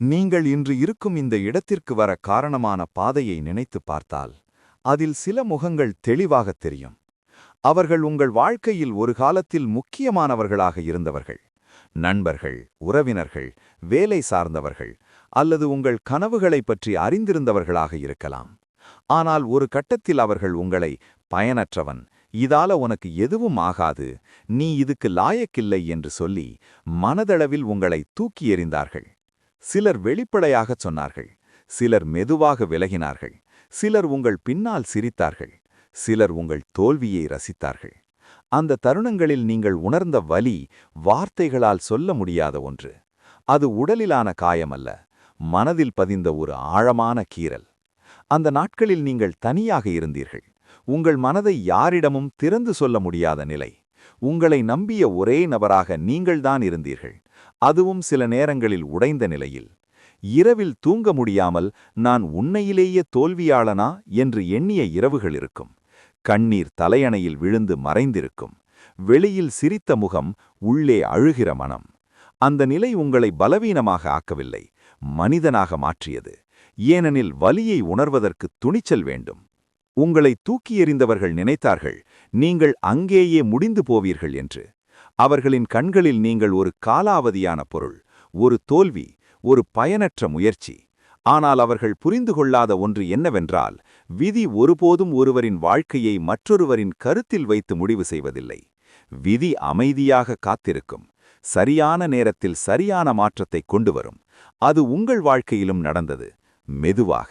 நீங்கள் இன்று இருக்கும் இந்த இடத்திற்கு வர காரணமான பாதையை நினைத்துப் பார்த்தால் அதில் சில முகங்கள் தெளிவாகத் தெரியும். அவர்கள் உங்கள் வாழ்க்கையில் ஒரு காலத்தில் முக்கியமானவர்களாக இருந்தவர்கள். நண்பர்கள் உறவினர்கள் வேலை சார்ந்தவர்கள் அல்லது உங்கள் கனவுகளைப் பற்றி அறிந்திருந்தவர்களாக இருக்கலாம். ஆனால் ஒரு கட்டத்தில் அவர்கள் உங்களை பயனற்றவன் இதால உனக்கு எதுவும் ஆகாது நீ இதுக்கு லாயக்கில்லை என்று சொல்லி மனதளவில் உங்களை தூக்கி எறிந்தார்கள். சிலர் வெளிப்படையாகச் சொன்னார்கள். சிலர் மெதுவாக விலகினார்கள். சிலர் உங்கள் பின்னால் சிரித்தார்கள். சிலர் உங்கள் தோல்வியை ரசித்தார்கள். அந்த தருணங்களில் நீங்கள் உணர்ந்த வலி வார்த்தைகளால் சொல்ல முடியாத ஒன்று. அது உடலிலான காயமல்ல. மனதில் பதிந்த ஒரு ஆழமான கீறல். அந்த நாட்களில் நீங்கள் தனியாக இருந்தீர்கள். உங்கள் மனதை யாரிடமும் திறந்து சொல்ல முடியாத நிலை. உங்களை நம்பிய ஒரே நபராக நீங்கள்தான் இருந்தீர்கள். அதுவும் சில நேரங்களில் உடைந்த நிலையில். இரவில் தூங்க முடியாமல் நான் உன்னையிலேயே தோல்வியாளனா என்று எண்ணிய இரவுகள் இருக்கும். கண்ணீர் தலையணையில் விழுந்து மறைந்திருக்கும். வெளியில் சிரித்த முகம் உள்ளே அழுகிற மனம். அந்த நிலை உங்களை பலவீனமாக ஆக்கவில்லை. மனிதனாக மாற்றியது. ஏனெனில் வலியை உணர்வதற்கு துணிச்சல் வேண்டும். உங்களை தூக்கி எறிந்தவர்கள் நினைத்தார்கள் நீங்கள் அங்கேயே முடிந்து போவீர்கள் என்று. அவர்களின் கண்களில் நீங்கள் ஒரு காலாவதியான பொருள் ஒரு தோல்வி ஒரு பயனற்ற முயற்சி. ஆனால் அவர்கள் புரிந்து கொள்ளாத ஒன்று என்னவென்றால் விதி ஒருபோதும் ஒருவரின் வாழ்க்கையை மற்றொருவரின் கருத்தில் வைத்து முடிவு செய்வதில்லை. விதி அமைதியாக காத்திருக்கும் சரியான நேரத்தில் சரியான மாற்றத்தை கொண்டு வரும். அது உங்கள் வாழ்க்கையிலும் நடந்தது. மெதுவாக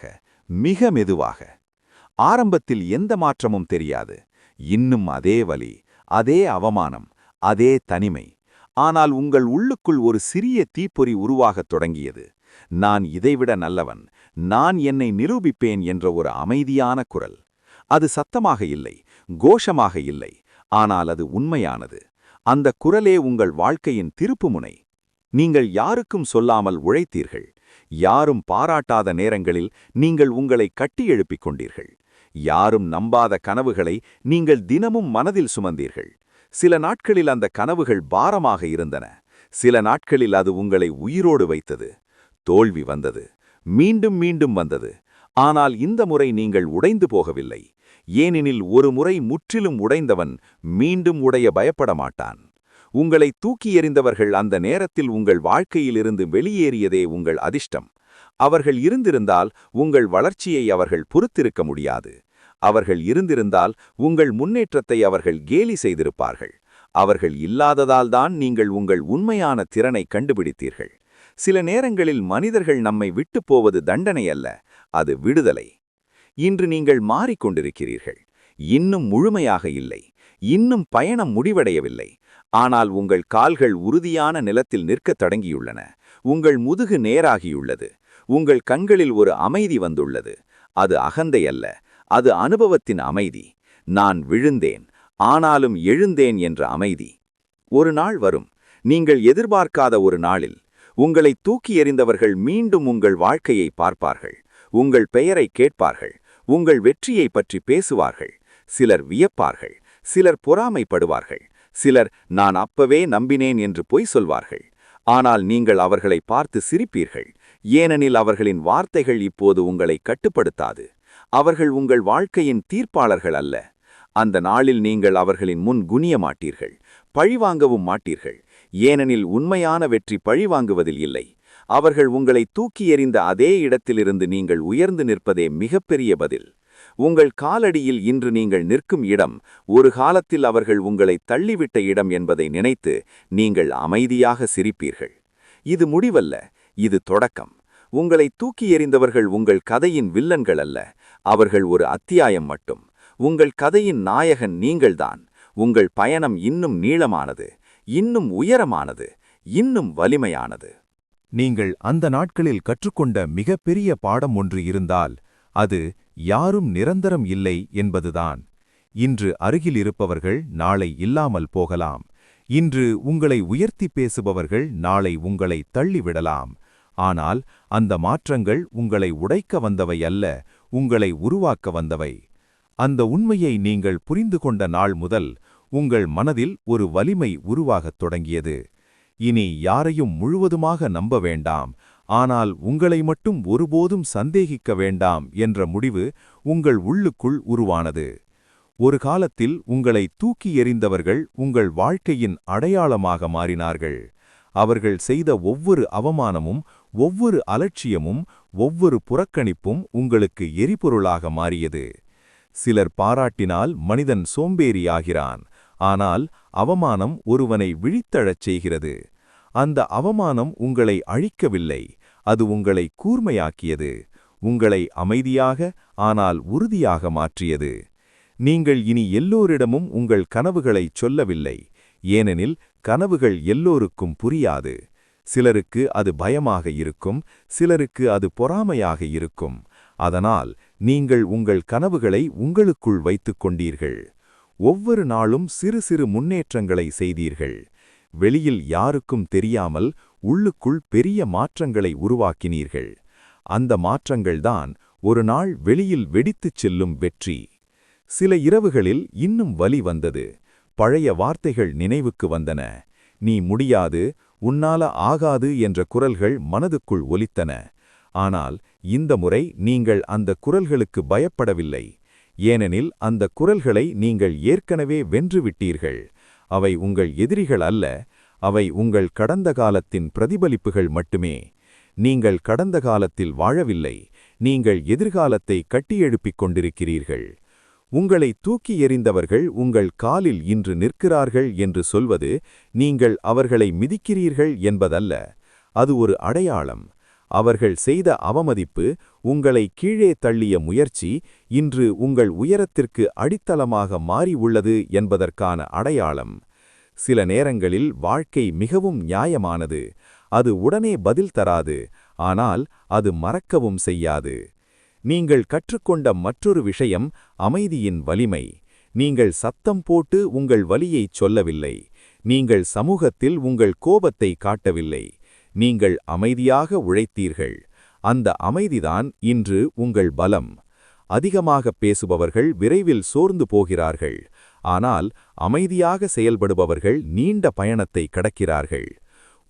மிக மெதுவாக. ஆரம்பத்தில் எந்த மாற்றமும் தெரியாது. இன்னும் அதே வலி அதே அவமானம். அதே தனிமை. ஆனால் உங்கள் உள்ளுக்குள் ஒரு சிறிய தீப்பொறி உருவாகத் தொடங்கியது. நான் இதைவிட நல்லவன். நான் என்னை நிரூபிப்பேன் என்ற ஒரு அமைதியான குரல். அது சத்தமாக இல்லை கோஷமாக இல்லை. ஆனால் அது உண்மையானது. அந்த குரலே உங்கள் வாழ்க்கையின் திருப்புமுனை. நீங்கள் யாருக்கும் சொல்லாமல் உழைத்தீர்கள். யாரும் பாராட்டாத நேரங்களில் நீங்கள் உங்களை கட்டி எழுப்பிக் கொண்டீர்கள். யாரும் நம்பாத கனவுகளை நீங்கள் தினமும் மனதில் சுமந்தீர்கள். சில நாட்களில் அந்த கனவுகள் பாரமாக இருந்தன. சில நாட்களில் அது உங்களை உயிரோடு வைத்தது. தோல்வி வந்தது. மீண்டும் மீண்டும் வந்தது. ஆனால் இந்த முறை நீங்கள் உடைந்து போகவில்லை. ஏனெனில் ஒரு முறை முற்றிலும் உடைந்தவன் மீண்டும் உடைய பயப்பட மாட்டான். உங்களை தூக்கி எறிந்தவர்கள் அந்த நேரத்தில் உங்கள் வாழ்க்கையிலிருந்து வெளியேறியதே உங்கள் அதிர்ஷ்டம். அவர்கள் இருந்திருந்தால் உங்கள் வளர்ச்சியை அவர்கள் பொறுத்திருக்க முடியாது. அவர்கள் இருந்திருந்தால் உங்கள் முன்னேற்றத்தை அவர்கள் கேலி செய்திருப்பார்கள். அவர்கள் இல்லாததால்தான் நீங்கள் உங்கள் உண்மையான திறனை கண்டுபிடித்தீர்கள். சில நேரங்களில் மனிதர்கள் நம்மை விட்டுப் போவது தண்டனை அல்ல அது விடுதலை. இன்று நீங்கள் மாறிக்கொண்டிருக்கிறீர்கள் இன்னும் முழுமையாக இல்லை. இன்னும் பயணம் முடிவடையவில்லை. ஆனால் உங்கள் கால்கள் உறுதியான நிலத்தில் நிற்கத் தொடங்கியுள்ளன. உங்கள் முதுகு நேராகியுள்ளது. உங்கள் கண்களில் ஒரு அமைதி வந்துள்ளது. அது அகந்தை அல்ல. அது அனுபவத்தின் அமைதி. நான் விழுந்தேன் ஆனாலும் எழுந்தேன் என்ற அமைதி. ஒரு நாள் வரும் நீங்கள் எதிர்பார்க்காத ஒரு நாளில் உங்களை தூக்கி எறிந்தவர்கள் மீண்டும் உங்கள் வாழ்க்கையை பார்ப்பார்கள். உங்கள் பெயரை கேட்பார்கள் உங்கள் வெற்றியை பற்றி பேசுவார்கள். சிலர் வியப்பார்கள் சிலர் பொறாமைப்படுவார்கள் சிலர் நான் அப்பவே நம்பினேன் என்று பொய் சொல்வார்கள். ஆனால் நீங்கள் அவர்களை பார்த்து சிரிப்பீர்கள் ஏனெனில் அவர்களின் வார்த்தைகள் இப்போது உங்களை கட்டுப்படுத்தாது. அவர்கள் உங்கள் வாழ்க்கையின் தீர்ப்பாளர்கள் அல்ல. அந்த நாளில் நீங்கள் அவர்களின் முன் குனிய மாட்டீர்கள் பழிவாங்கவும் மாட்டீர்கள். ஏனெனில் உண்மையான வெற்றி பழிவாங்குவதில் இல்லை. அவர்கள் உங்களை தூக்கி எறிந்த அதே இடத்திலிருந்து நீங்கள் உயர்ந்து நிற்பதே மிகப்பெரிய பதில். உங்கள் காலடியில் இன்று நீங்கள் நிற்கும் இடம் ஒரு காலத்தில் அவர்கள் உங்களை தள்ளிவிட்ட இடம் என்பதை நினைத்து நீங்கள் அமைதியாக சிரிப்பீர்கள். இது முடிவல்ல இது தொடக்கம். உங்களை தூக்கி எறிந்தவர்கள் உங்கள் கதையின் வில்லன்கள் அல்ல அவர்கள் ஒரு அத்தியாயம் மட்டும். உங்கள் கதையின் நாயகன் நீங்கள்தான். உங்கள் பயணம் இன்னும் நீளமானது இன்னும் உயரமானது இன்னும் வலிமையானது. நீங்கள் அந்த நாட்களில் கற்றுக்கொண்ட மிகப்பெரிய பாடம் ஒன்று இருந்தால் அது யாரும் நிரந்தரம் இல்லை என்பதுதான். இன்று அருகில் இருப்பவர்கள் நாளை இல்லாமல் போகலாம். இன்று உங்களை உயர்த்தி பேசுபவர்கள் நாளை உங்களை தள்ளிவிடலாம். ஆனால் அந்த மாற்றங்கள் உங்களை உடைக்க வந்தவை அல்ல உங்களை உருவாக்க வந்தவை. அந்த உண்மையை நீங்கள் புரிந்து கொண்ட நாள் முதல் உங்கள் மனதில் ஒரு வலிமை உருவாகத் தொடங்கியது. இனி யாரையும் முழுவதுமாக நம்ப வேண்டாம் ஆனால் உங்களை மட்டும் ஒருபோதும் சந்தேகிக்க வேண்டாம் என்ற முடிவு உங்கள் உள்ளுக்குள் உருவானது. ஒரு காலத்தில் உங்களை தூக்கி எறிந்தவர்கள் உங்கள் வாழ்க்கையின் அடையாளமாக மாறினார்கள். அவர்கள் செய்த ஒவ்வொரு அவமானமும் ஒவ்வொரு அலட்சியமும் ஒவ்வொரு புறக்கணிப்பும் உங்களுக்கு எரிபொருளாக மாறியது. சிலர் பாராட்டினால் மனிதன் சோம்பேறியாகிறான் ஆனால் அவமானம் ஒருவனை விழித்தழச் செய்கிறது. அந்த அவமானம் உங்களை அழிக்கவில்லை அது உங்களை கூர்மையாக்கியது. உங்களை அமைதியாக ஆனால் உறுதியாக மாற்றியது. நீங்கள் இனி எல்லோரிடமும் உங்கள் கனவுகளைச் சொல்லவில்லை ஏனெனில் கனவுகள் எல்லோருக்கும் புரியாது. சிலருக்கு அது பயமாக இருக்கும் சிலருக்கு அது பொறாமையாக இருக்கும். அதனால் நீங்கள் உங்கள் கனவுகளை உங்களுக்குள் வைத்துக் கொண்டீர்கள். ஒவ்வொரு நாளும் சிறு சிறு முன்னேற்றங்களை செய்தீர்கள். வெளியில் யாருக்கும் தெரியாமல் உள்ளுக்குள் பெரிய மாற்றங்களை உருவாக்கினீர்கள். அந்த மாற்றங்கள்தான் ஒரு நாள் வெளியில் வெடித்துச் செல்லும் வெற்றி. சில இரவுகளில் இன்னும் வலி வந்தது. பழைய வார்த்தைகள் நினைவுக்கு வந்தன. நீ முடியாது உன்னால ஆகாது என்ற குரல்கள் மனதுக்குள் ஒலித்தன. ஆனால் இந்த முறை நீங்கள் அந்த குரல்களுக்கு பயப்படவில்லை. ஏனெனில் அந்த குரல்களை நீங்கள் ஏற்கனவே வென்றுவிட்டீர்கள். அவை உங்கள் எதிரிகள் அல்ல அவை உங்கள் கடந்த காலத்தின் பிரதிபலிப்புகள் மட்டுமே. நீங்கள் கடந்த காலத்தில் வாழவில்லை நீங்கள் எதிர்காலத்தை கட்டியெழுப்பிக் கொண்டிருக்கிறீர்கள். உங்களை தூக்கி எறிந்தவர்கள் உங்கள் காலில் இன்று நிற்கிறார்கள் என்று சொல்வது நீங்கள் அவர்களை மிதிக்கிறீர்கள் என்பதல்ல. அது ஒரு அடையாளம். அவர்கள் செய்த அவமதிப்பு உங்களை கீழே தள்ளிய முயற்சி இன்று உங்கள் உயரத்திற்கு அடித்தளமாக மாறி உள்ளது என்பதற்கான அடையாளம். சில நேரங்களில் வாழ்க்கை மிகவும் நியாயமானது. அது உடனே பதில் தராது. ஆனால் அது மறக்கவும் செய்யாது. நீங்கள் கற்றுக்கொண்ட மற்றொரு விஷயம் அமைதியின் வலிமை. நீங்கள் சத்தம் போட்டு உங்கள் வலியைச் சொல்லவில்லை. நீங்கள் சமூகத்தில் உங்கள் கோபத்தை காட்டவில்லை. நீங்கள் அமைதியாக உழைத்தீர்கள். அந்த அமைதிதான் இன்று உங்கள் பலம். அதிகமாக பேசுபவர்கள் விரைவில் சோர்ந்து போகிறார்கள். ஆனால் அமைதியாக செயல்படுபவர்கள் நீண்ட பயணத்தை கடக்கிறார்கள்.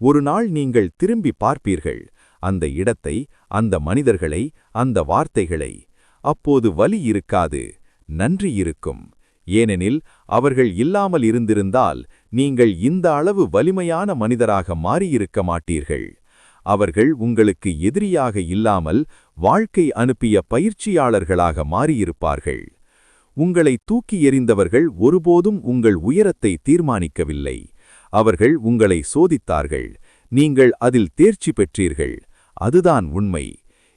ஒரு நாள் நீங்கள் திரும்பி பார்ப்பீர்கள். அந்த இடத்தை அந்த மனிதர்களை அந்த வார்த்தைகளை. அப்போது வலி இருக்காது நன்றி இருக்கும். ஏனெனில் அவர்கள் இல்லாமல் இருந்திருந்தால் நீங்கள் இந்த அளவு வலிமையான மனிதராக மாறியிருக்க மாட்டீர்கள். அவர்கள் உங்களுக்கு எதிரியாக இல்லாமல் வாழ்க்கை அனுப்பிய பயிற்சியாளர்களாக மாறியிருப்பார்கள். உங்களை தூக்கி எறிந்தவர்கள் ஒருபோதும் உங்கள் உயரத்தை தீர்மானிக்கவில்லை. அவர்கள் உங்களை சோதித்தார்கள். நீங்கள் அதில் தேர்ச்சி பெற்றீர்கள். அதுதான் உண்மை.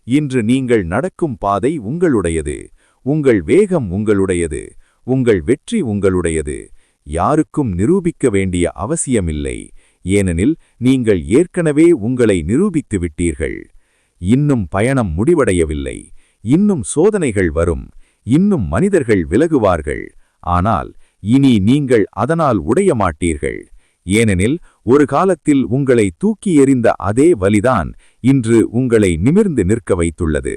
இன்று நீங்கள் நடக்கும் பாதை உங்களுடையது. உங்கள் வேகம் உங்களுடையது. உங்கள் வெற்றி உங்களுடையது. யாருக்கும் நிரூபிக்க வேண்டிய அவசியமில்லை. ஏனெனில் நீங்கள் ஏற்கனவே உங்களை நிரூபித்து விட்டீர்கள். இன்னும் பயணம் முடிவடையவில்லை. இன்னும் சோதனைகள் வரும். இன்னும் மனிதர்கள் விலகுவார்கள். ஆனால் இனி நீங்கள் அதனால் உடைய மாட்டீர்கள். ஏனெனில் ஒரு காலத்தில் உங்களை தூக்கி எறிந்த அதே வலிதான் இன்று உங்களை நிமிர்ந்து நிற்க வைத்துள்ளது.